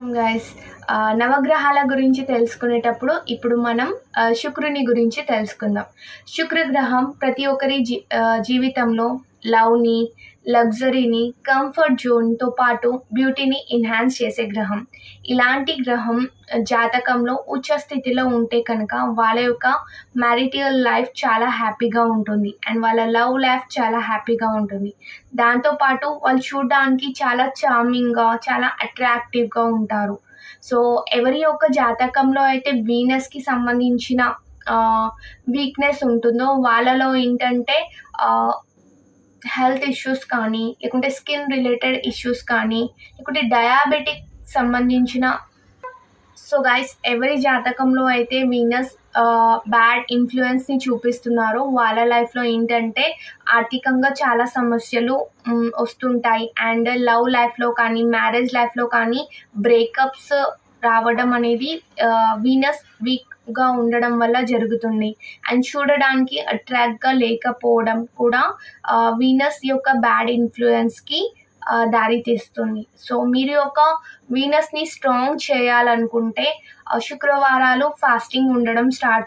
Guys నవగ్రహాల గురించి తెలుసుకునేటప్పుడు ఇప్పుడు మనం ఆ, శుక్రుని గురించి తెలుసుకుందాం. శుక్రగ్రహం ప్రతి ఒక్కరి జీ ఆ, జీవితంలో లవ్ని లగ్జరీని కంఫర్ట్ జోన్తో పాటు బ్యూటీని ఎన్హాన్స్ చేసే గ్రహం. ఇలాంటి గ్రహం జాతకంలో ఉచ్చ స్థితిలో ఉంటే కనుక వాళ్ళ యొక్క మ్యారిటియల్ లైఫ్ చాలా హ్యాపీగా ఉంటుంది అండ్ వాళ్ళ లవ్ లైఫ్ చాలా హ్యాపీగా ఉంటుంది. దాంతోపాటు వాళ్ళు చూడడానికి చాలా చార్మింగ్గా చాలా అట్రాక్టివ్గా ఉంటారు. సో ఎవరి యొక్క జాతకంలో అయితే వీనస్కి సంబంధించిన వీక్నెస్ ఉంటుందో వాళ్ళలో ఏంటంటే హెల్త్ ఇష్యూస్ కానీ లేకుంటే స్కిన్ రిలేటెడ్ ఇష్యూస్ కానీ లేకుంటే డయాబెటిక్ సంబంధించిన సో గైస్ ఎవరి జాతకంలో అయితే వీనస్ బ్యాడ్ ఇన్ఫ్లుయెన్స్ని చూపిస్తున్నారో వాళ్ళ లైఫ్లో ఏంటంటే ఆర్థికంగా చాలా సమస్యలు వస్తుంటాయి. అండ్ లవ్ లైఫ్లో కానీ మ్యారేజ్ లైఫ్లో కానీ బ్రేకప్స్ రావడం అనేది వీనస్ వీక్గా ఉండడం వల్ల జరుగుతుంది. అండ్ చూడడానికి అట్రాక్ట్గా లేకపోవడం కూడా వీనస్ యొక్క బ్యాడ్ ఇన్ఫ్లుయెన్స్కి దారి తీస్తుంది సో మీరు యొక్క వీనస్ని స్ట్రాంగ్ చేయాలనుకుంటే శుక్రవారాలు ఫాస్టింగ్ ఉండడం స్టార్ట్